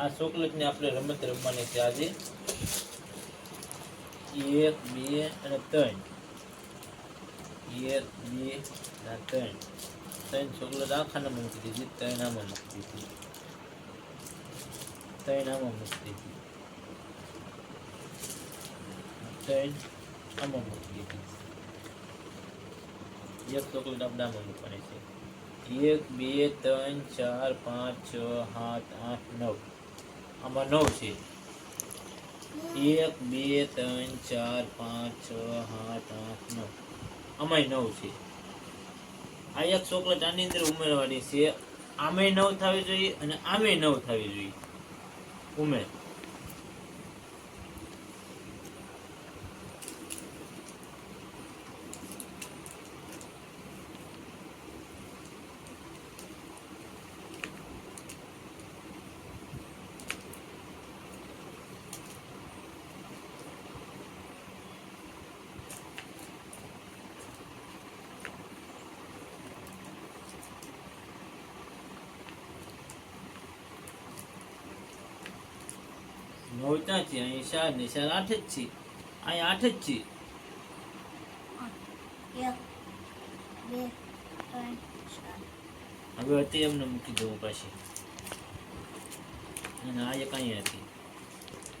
આ ચોકલેટને આપણે રમત રમવાની છે આજે. એક, બે અને ત્રણ. એક, બે અને ત્રણ. ત્રણ ચોકલેટ આખાને મૂકી દીધી. ત્રણ આમાં મૂકી દીધી. ત્રણ આમાં મૂકી દીધી. ત્રણ આમાં મૂકી દીધી. એક ચોકલેટ આપણે આમાં મૂકવાની છે. એક, બે, ત્રણ, ચાર, પાંચ, છ, સાત, આઠ, નવ. આમાં નવ છે. એક, બે, ત્રણ, ચાર, પાંચ, છ, સાત, આઠ, નવ. આમાંય નવ છે. આ એક ચોકલેટ આની અંદર ઉમેરવાની છે. આમે નવ થવી જોઈએ અને આમે નવ થવી જોઈએ. ઉમેર. નવ અહીં ચાર ને ચાર આઠ જ છે અહીં આઠ જ છે એક બે ત્રણ ચાર. હવે હતી એમને મૂકી દઉં પાછી. અને આ એક હતી.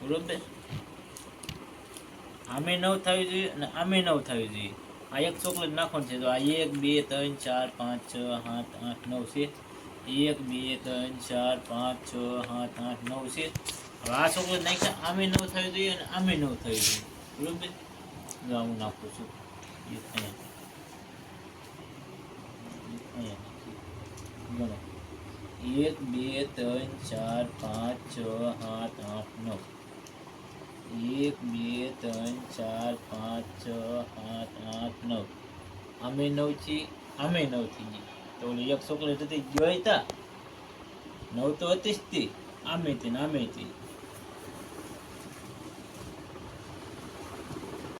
બરોબર? આમે નવ થવી જોઈએ અને આમે નવ થવી જોઈએ. આ એક ચોકલેટ નાખવાનું છે. તો આ એક બે ત્રણ ચાર પાંચ છ સાત આઠ નવ છે. એક બે ત્રણ ચાર પાંચ છ સાત આઠ નવ છે. હવે આ છોકરો નાખ્યા આમે નવ થયું જોઈએ અને આમે નવ થયું જોઈએ બરોબર? હું નાખું છું. એક, બે, ત્રણ, ચાર, પાંચ, છ, સાત, આઠ, નવ. એક, બે, ત્રણ, ચાર, પાંચ, છ, સાત, આઠ, નવ. આમે નવ છે આમે નવ થઈ તો એક ચોકલેટ હતી ગયો તા. નવ તો હતી જ તે. આમે તે ને આમે તે